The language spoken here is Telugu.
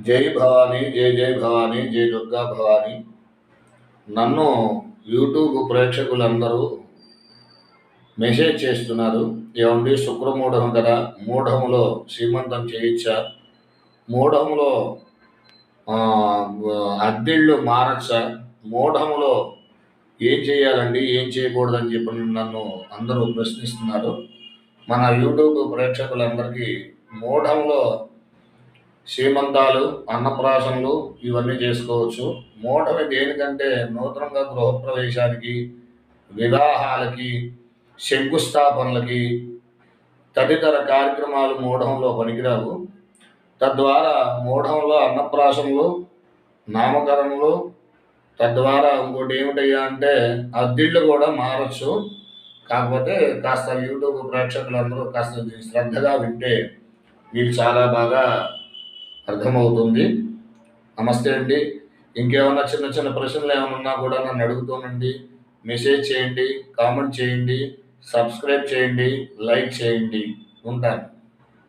జై భవానీ జై జై భవానీ జై దుర్గా భవానీ. నన్ను యూట్యూబ్ ప్రేక్షకులందరూ మెసేజ్ చేస్తున్నారు. ఏమండి శుక్రమూఢం కదా. మూఢములో శ్రీమంతం చేయొచ్చా మూఢములో ఆ, అద్దెళ్ళు మారచ్చా. మూఢములో ఏం చేయాలండి ఏం చేయకూడదని చెప్పి నన్ను అందరూ ప్రశ్నిస్తున్నారు. మన యూట్యూబ్ ప్రేక్షకులందరికీ మూఢంలో శ్రీమంతాలు అన్నప్రాసనలు ఇవన్నీ చేసుకోవచ్చు. మూటలు దేనికంటే నూతనంగా గృహప్రవేశానికి వివాహాలకి శంకుస్థాపనలకి తదితర కార్యక్రమాలు మూఢంలో పనికిరావు. తద్వారా మూఢంలో అన్నప్రాసనలు నామకరణలు తద్వారా ఇంకోటి ఏమిటయ్యా అంటే అద్దిళ్ళు కూడా మారచ్చు. కాకపోతే కాస్త యూట్యూబ్ ప్రేక్షకులందరూ కాస్త శ్రద్ధగా వింటే మీకు చాలా బాగా అర్థమవుతుంది? నమస్తే అండి. ఇంకేమన్నా చిన్న చిన్న ప్రశ్నలు ఏమైనా ఉన్నా కూడా నన్ను అడుగుతూనండి. మెసేజ్ చేయండి కామెంట్ చేయండి సబ్స్క్రైబ్ చేయండి లైక్ చేయండి. ఉంటాను.